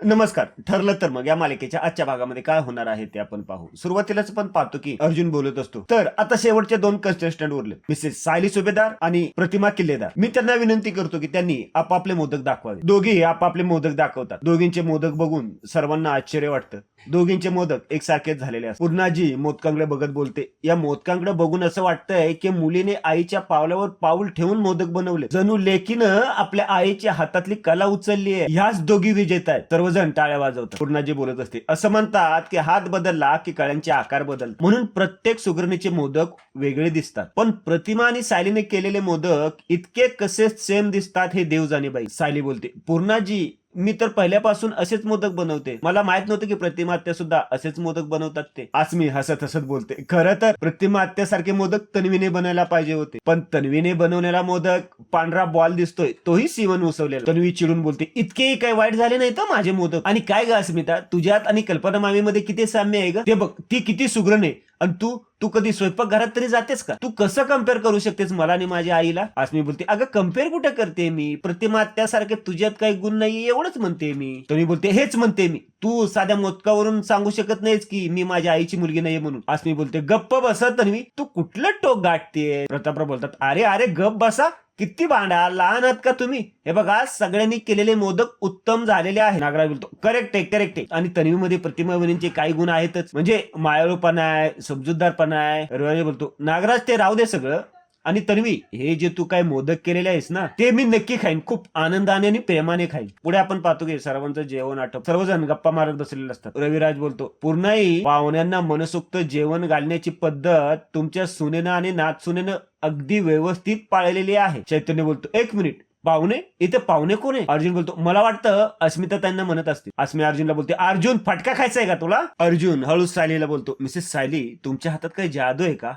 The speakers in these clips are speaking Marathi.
नमस्कार. ठरलं तर मग या मालिकेच्या आजच्या भागामध्ये काय होणार आहे ते आपण पाहू. सुरुवातीलाच पण पाहतो की अर्जुन बोलत असतो तर आता शेवटचे दोन कंटेस्टंट उरले मिसेस सायली सुभेदार आणि प्रतिमा किल्लेदार. मी त्यांना विनंती करतो की त्यांनी आपापले मोदक दाखवावे. दोघेही आपापले मोदक दाखवतात. दोघींचे मोदक बघून सर्वांना आश्चर्य वाटतं. दोघींचे मोदक एकसारखेच झालेले असतात. पूर्णाजी मोदकांकडे बघत बोलते या मोदकांकडे बघून असं वाटतंय की मुलीने आईच्या पावलावर पाऊल ठेवून मोदक बनवले जणू लेकीनं आपल्या आईच्या हातातली कला उचलली आहे ह्याच दोघी विजेत आहेत. सर्वजण टाळ्या वाजवतात. पूर्णाजी बोलत असते. असं म्हणतात की हात बदलला की कळ्यांचे आकार बदल म्हणून प्रत्येक सुगरणीचे मोदक वेगळे दिसतात. पण प्रतिमा आणि सायलीने केलेले मोदक इतके कसे सेम दिसतात हे देव जाणे बाई सायली बोलते. पूर्णाजी मी तर पहिल्यापासून असेच मोदक बनवते. मला माहीत नव्हतं की प्रतिमा आत्या सुद्धा असेच मोदक बनवतात ते. आज मी हसत हसत बोलते. खरं तर प्रतिमा आत्यासारखे मोदक तन्वीने बनायला पाहिजे होते. पण तन्वीने बनवलेला मोदक पांढरा बॉल दिसतोय तोही सीवन उसवलेला. तन्वी चिडून बोलते इतकेही काय वाईट झाले नाही तर माझे मोदक? आणि काय ग अस्मिता? तुझ्यात आणि कल्पना मामीमध्ये किती साम्य आहे ग? ते बघ ती किती सुग्रण आहे आणि तू तू कधी स्वयंपाक घरात तरी जातेस का? तू कसं कंपेअर करू शकतेस मला आणि माझ्या आईला? आज मी बोलते अगं कंपेअर कुठे करते मी? प्रतिमा त्यासारखे तुझ्यात काही गुण नाही एवढंच म्हणते मी. तुम्ही बोलते हेच म्हणते मी. तू साध्या मोदकावरून सांगू शकत नाहीस की मी माझ्या आईची मुलगी नाही म्हणून. आज मी बोलते गप्प बसा तन्वी. तू कुठलं टोक गाठते प्रतापराव बोलतात अरे अरे गप बसा. किती भांडा लहान आहात का तुम्ही? हे बघा सगळ्यांनी केलेले मोदक उत्तम झालेले आहे नागराज बोलतो करेक्ट आहे करेक्ट आहे. आणि तन्वीमध्ये प्रतिमा बहिणींचे काही गुण आहेतच. म्हणजे मायाळूपणा आहे समजूतदारपणा आहे. रविराज बोलतो नागराज ते राहू दे सगळं. आणि तन्वी हे जे तू काय मोदक केलेले आहेस ना ते मी नक्की खाईन. खूप आनंदाने आणि प्रेमाने खाईन. पुढे आपण पाहतो की सर्वांचं जेवण आटप सर्वजण गप्पा मारत बसलेले असतात. रविराज बोलतो पूर्णाई पाहुण्यांना मनसोक्त जेवण घालण्याची पद्धत तुमच्या सुनेनं आणि नात सुनेनं अगदी व्यवस्थित पाळलेली आहे. चैतन्य बोलतो एक मिनिट पाहुणे? इथे पाहुणे कोण आहे? अर्जुन बोलतो मला वाटतं अस्मिता त्यांना म्हणत असते अस्मी अर्जुनला बोलते अर्जुन फटका खायचा आहे का तुला? अर्जुन हळूच सायलीला बोलतो मिसेस सायली तुमच्या हातात काही जादू आहे का?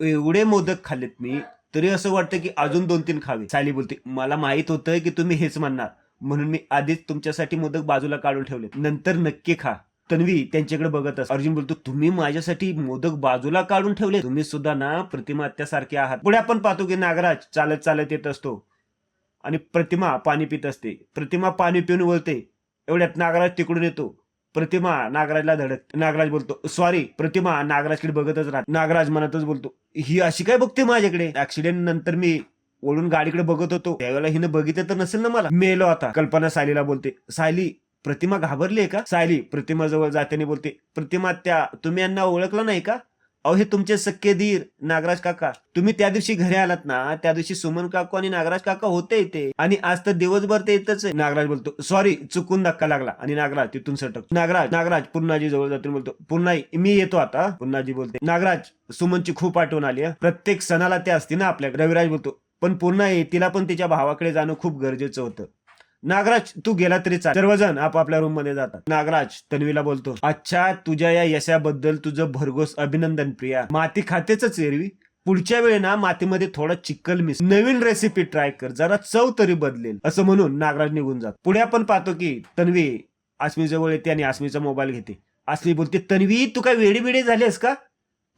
एवढे मोदक खाल्लेत मी तरी असं वाटतं की अजून दोन तीन खावे. साली बोलते मला माहीत होतं की तुम्ही हेच म्हणणार. म्हणून मी आधीच तुमच्यासाठी मोदक बाजूला काढून ठेवले नंतर नक्की खा. तन्वी त्यांच्याकडे बघत असत. अर्जुन बोलतो तुम्ही माझ्यासाठी मोदक बाजूला काढून ठेवले तुम्ही सुद्धा ना प्रतिमा आत्यासारखे आहात. पुढे आपण पाहतो की नागराज चालत चालत येत असतो आणि प्रतिमा पाणी पित असते. प्रतिमा पाणी पिऊन वळते. एवढ्यात नागराज तिकडून येतो. प्रतिमा नागराजला धडक नागराज बोलतो सॉरी प्रतिमा नागराजकडे बघतच राहत नागराज मनातच बोलतो ही अशी काय बघते माझ्याकडे? ऍक्सिडेंट नंतर मी ओढून गाडीकडे बघत होतो. त्यावेळेला हिनं बघितलं तर नसेल ना मला. मेलो आता. कल्पना सायलीला बोलते सायली प्रतिमा घाबरली आहे का? सायली प्रतिमा जवळ जात्याने बोलते प्रतिमा त्या तुम्ही यांना ओळखलं नाही का? अहो हे तुमचे सख्खे धीर नागराज काका. तुम्ही त्या दिवशी घरी आलात ना त्या दिवशी सुमन काकू आणि नागराज काका होते इथे. आणि आज तर दिवसभर ते येतच आहे. नागराज बोलतो सॉरी चुकून धक्का लागला. आणि नागराज तिथून सटक. नागराज नागराज पुन्हाजी जवळ जातून बोलतो. पुन्हा मी येतो आता पुन्हाजी बोलते. नागराज सुमनची खूप आठवण आली प्रत्येक सणाला ते असते ना आपल्या. रविराज बोलतो पण पुन्हा तिला पण तिच्या भावाकडे जाणं खूप गरजेचं होतं. नागराज तू गेला तरी चाल सर्वजण आपापल्या रूममध्ये जातात. नागराज तन्वीला बोलतो अच्छा तुझ्या या यशाबद्दल तुझं भरघोस अभिनंदन प्रिया. माती खातेच एरवी. पुढच्या वेळी ना मातीमध्ये थोडा चिक्कल मिस. नवीन रेसिपी ट्राय कर जरा चव तरी बदलेल. असं म्हणून नागराज निघून जात. पुढे आपण पाहतो की तन्वी आसमी जवळ येते आणि आसमीचा मोबाईल घेते. आसमी बोलते तन्वी तू काय वेडी वेडी झालीस का?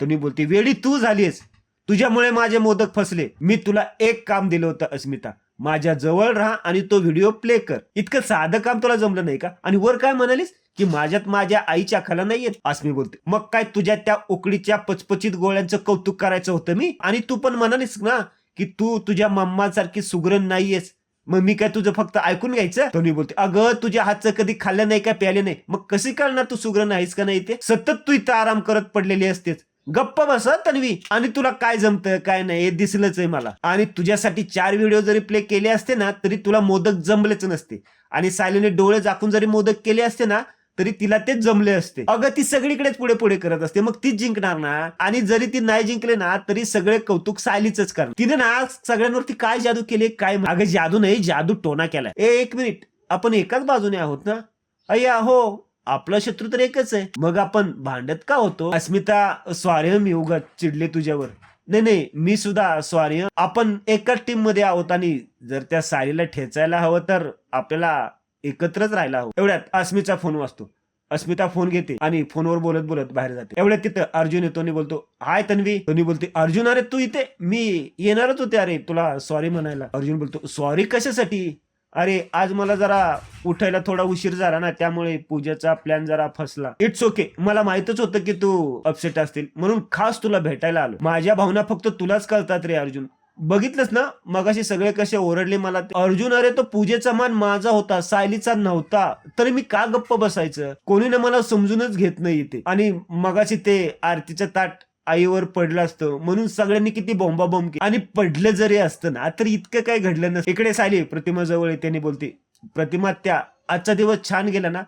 तन्वी बोलते वेडी तू झालीस तुझ्यामुळे माझे मोदक फसले. मी तुला एक काम दिलं होतं अस्मिता. माझ्या जवळ राहा आणि तो व्हिडिओ प्ले कर. इतकं साधं काम तुला जमलं नाही का? आणि वर काय म्हणालीस? की माझ्यात माझ्या आईच्या खाला नाहीये असं मी बोलते मग काय तुझ्या त्या उकडीच्या पचपचित गोळ्यांचं कौतुक करायचं होतं मी? आणि तू पण म्हणालीस ना की तू तुझ्या मम्मासारखी सुगरण नाहीयेस. मग मी काय तुझं फक्त ऐकून घ्यायचं? मी बोलते अगं तुझ्या हातचं कधी खाल्लं नाही का प्याले नाही? मग कशी कळणार तू सुगरण आहेस का नाही ते सतत तू इथं आराम करत पडलेली असतेस. गप्प बस तन्वी. आणि तुला काय जमतं काय नाही हे दिसलंच आहे मला. आणि तुझ्यासाठी चार व्हिडिओ जरी प्ले केले असते ना तरी तुला मोदक जमलेच नसते. आणि सायलीने डोळे झाकून जरी मोदक केले असते ना तरी तिला तेच जमले असते. अगं ती सगळीकडेच पुढे पुढे करत असते. मग तीच जिंकणार ना? आणि जरी ती नाही जिंकले ना तरी सगळे कौतुक सायलीच करणार. तिने ना सगळ्यांवरती काय जादू केले काय अगं जादू नाही जादू टोना केलाय. ए एक मिनिट आपण एकाच बाजूने आहोत ना? अय्या हो. आपला शत्रू तर एकच आहे. मग आपण भांडत का होतो? अस्मिता स्वार्य मी उगाच चिडले तुझ्यावर. नाही नाही मी सुद्धा स्वार्य आपण एकाच टीममध्ये आहोत आणि जर त्या सारीला ठेचायला हवं तर आपल्याला एकत्रच राहायला हवं. एवढ्यात अस्मिता फोन वाचतो अस्मिता फोन घेते आणि फोनवर बोलत बोलत बाहेर जाते. एवढ्यात तिथं अर्जुन येतो आणि बोलतो हाय तन्वी. तोनी बोलते अर्जुन अरे तू इथे? मी येणारच होते अरे तुला सॉरी म्हणायला. अर्जुन बोलतो सॉरी कशासाठी? अरे आज मला जरा उठायला थोडा उशीर झाला ना त्यामुळे पूजेचा प्लॅन जरा फसला. इट्स ओके मला माहितच होतं की तू अपसेट असतील. म्हणून खास तुला भेटायला आलो. माझ्या भावना फक्त तुलाच कळतात रे अर्जुन. बघितलंस ना मगाशी सगळे कसे ओरडले मला अर्जुन अरे तो पूजेचा मान माझा होता सायलीचा नव्हता. तरी मी का गप्प बसायचं? कोणी ना मला समजूनच घेत नाही ते. आणि मगाशी ते आरतीचं ताट आईवर पडलं असतं. म्हणून सगळ्यांनी किती बोंबा बोंब केली. आणि पडलं जरी असतं ना तर इतकं काय घडलं नसतं. इकडे साली प्रतिमा जवळ त्यांनी बोलते. प्रतिमा त्या आजचा दिवस छान गेला ना?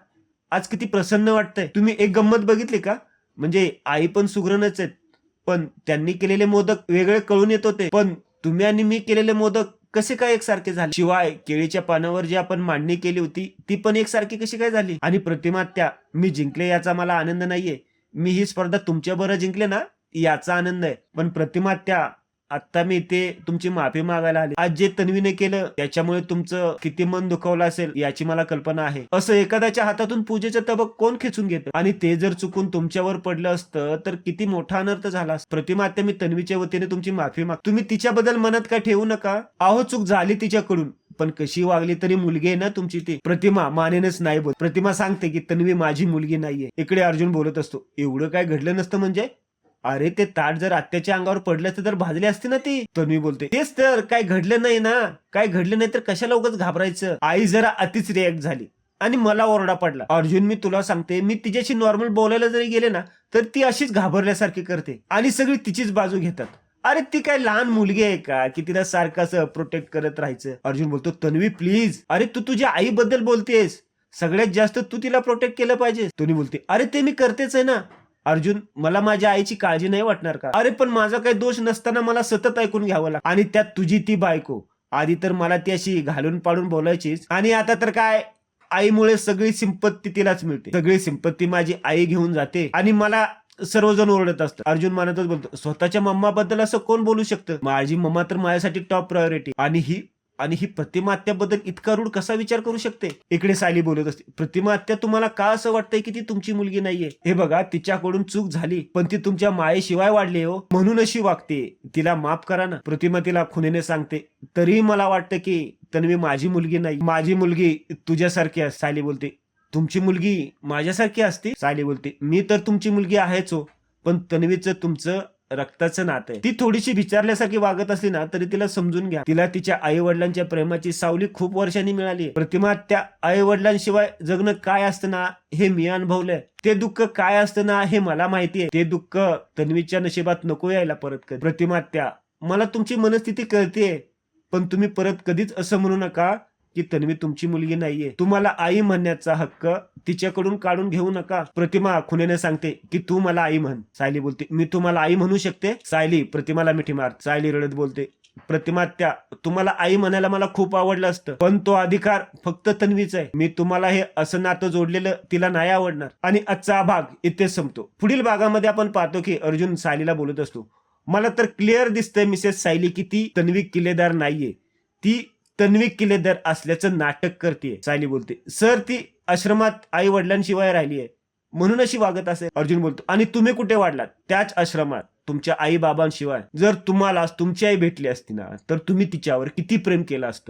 आज किती प्रसन्न वाटतंय. तुम्ही एक गंमत बघितली का? म्हणजे आई पण सुग्रणच आहेत. पण त्यांनी केलेले मोदक वेगळे कळून येत होते. पण तुम्ही आणि मी केलेले मोदक कसे काय एकसारखे झाले? शिवाय केळीच्या पानावर जी आपण मांडणी केली होती ती पण एकसारखी कशी काय झाली? आणि प्रतिमा त्या मी जिंकले याचा मला आनंद नाहीये. मी ही स्पर्धा तुमच्या बरं जिंकले ना याचा आनंद आहे. पण प्रतिमा त्या आता मी इथे तुमची माफी मागायला आली. आज जे तन्वीने केलं त्याच्यामुळे तुमचं किती मन दुखावलं असेल याची मला कल्पना आहे. असं एखाद्याच्या हातातून पूजेचं तबक कोण खेचून घेतं? आणि ते जर चुकून तुमच्यावर पडलं असतं तर किती मोठा अनर्थ झाला प्रतिमा आता मी तन्वीच्या वतीने तुमची माफी माग तुम्ही तिच्याबद्दल मनात काय ठेवू नका? अहो चूक झाली तिच्याकडून. पण कशी वागली तरी मुलगी आहे ना तुमची ती. प्रतिमा मानेनच नाही बोल प्रतिमा सांगते की तन्वी माझी मुलगी नाहीये. इकडे अर्जुन बोलत असतो एवढं काय घडलं नसतं म्हणजे? अरे ते ताट जर आत्याच्या अंगावर पडलं असतं तर भाजली असते ना ती. तन्वी बोलते तेच तर काय घडलं नाही ना. काय घडलं नाही तर कशाला उगाच घाबरायचं? आई जरा अतिच रिॲक्ट झाली आणि मला ओरडा पडला. अर्जुन मी तुला सांगते मी तिच्याशी नॉर्मल बोलायला जरी गेले ना तर ती अशीच घाबरल्यासारखी करते आणि सगळी तिचीच बाजू घेतात. अरे ती काय लहान मुलगी आहे का की तिला सारखं असं प्रोटेक्ट करत राहायचं? अर्जुन बोलतो तन्वी प्लीज अरे तू तुझ्या आईबद्दल बोलतेस. सगळ्यात जास्त तू तिला प्रोटेक्ट केलं पाहिजे. तुम्ही बोलते अरे ते मी करतेच आहे ना. अर्जुन मला माझ्या आईची काळजी नाही वाटणार का? अरे पण माझा काही दोष नसताना मला सतत ऐकून घ्यावं लागतं आणि त्यात तुझी ती बायको. आधी तर मला ती अशी घालून पाडून बोलायचीच. आणि आता तर काय? आईमुळे सगळी संपत्ती तिलाच मिळते. सगळी संपत्ती माझी आई घेऊन जाते आणि मला सर्वजण ओरडत असतात. अर्जुन मानतच बोलतो स्वतःच्या मम्मा बद्दल असं कोण बोलू शकतं? माझी मम्मा तर माझ्यासाठी टॉप प्रायोरिटी आणि ही आणि ही प्रतिमा हत्याबद्दल इतका रूढ कसा विचार करू शकते? इकडे सायली बोलत असते प्रतिमा हत्या तुम्हाला का असं वाटतंय की ती तुमची मुलगी नाहीये? हे बघा तिच्याकडून चूक झाली पण ती तुमच्या मायेशिवाय वाढली हो. म्हणून अशी वागते. तिला माफ करा ना. प्रतिमा तिला खुनेने सांगते तरीही मला वाटतं की तन्वी माझी मुलगी नाही. माझी मुलगी तुझ्यासारखी सायली बोलते. तुमची मुलगी माझ्यासारखी असते? सायली बोलते. मी तर तुमची मुलगी आहेच हो पण तन्वीचं तुमचं रक्ताचं नातं आहे. ती थोडीशी विचारल्यासारखी वागत असली ना तरी तिला समजून घ्या. तिला तिच्या आई वडिलांच्या प्रेमाची सावली खूप वर्षांनी मिळाली प्रतिमा त्या आई वडिलांशिवाय जगणं काय असतं ना हे मी अनुभवलंय. ते दुःख काय असतं ना हे मला माहितीये ते दुःख तन्वीच्या नशिबात नको यायला परत कधी. प्रतिमा त्या मला तुमची मनस्थिती कळतीये पण तुम्ही परत कधीच असं म्हणू नका. की तन्वी तुमची मुलगी नाहीये. तुम्हाला आई म्हणण्याचा हक्क तिच्याकडून काढून घेऊ नका. प्रतिमा खुनेने सांगते की तू मला आई म्हण. सायली बोलते मी तुम्हाला आई म्हणू शकते? सायली प्रतिमाला मिठी मार. सायली रडत बोलते प्रतिमा त्या तुम्हाला आई म्हणायला मला खूप आवडलं असतं. पण तो अधिकार फक्त तन्वीचा आहे. मी तुम्हाला हे असं नातं जोडलेलं तिला नाही आवडणार. आणि आजचा हा भाग इथेच संपतो. पुढील भागामध्ये आपण पाहतो की अर्जुन सायलीला बोलत असतो मला तर क्लिअर दिसतंय मिसेस सायली की ती तन्वी किल्लेदार नाहीये. ती तन्वी किल्लेदार असल्याचं नाटक करते सायली बोलते. सर ती आश्रमात आई वडिलांशिवाय राहिली आहे म्हणून अशी वागत असेल अर्जुन बोलतो. आणि तुम्ही कुठे वाढलात? त्याच आश्रमात तुमच्या आई बाबांशिवाय जर तुम्हाला तुमची आई भेटली असती ना तर तुम्ही तिच्यावर किती प्रेम केलं असतं?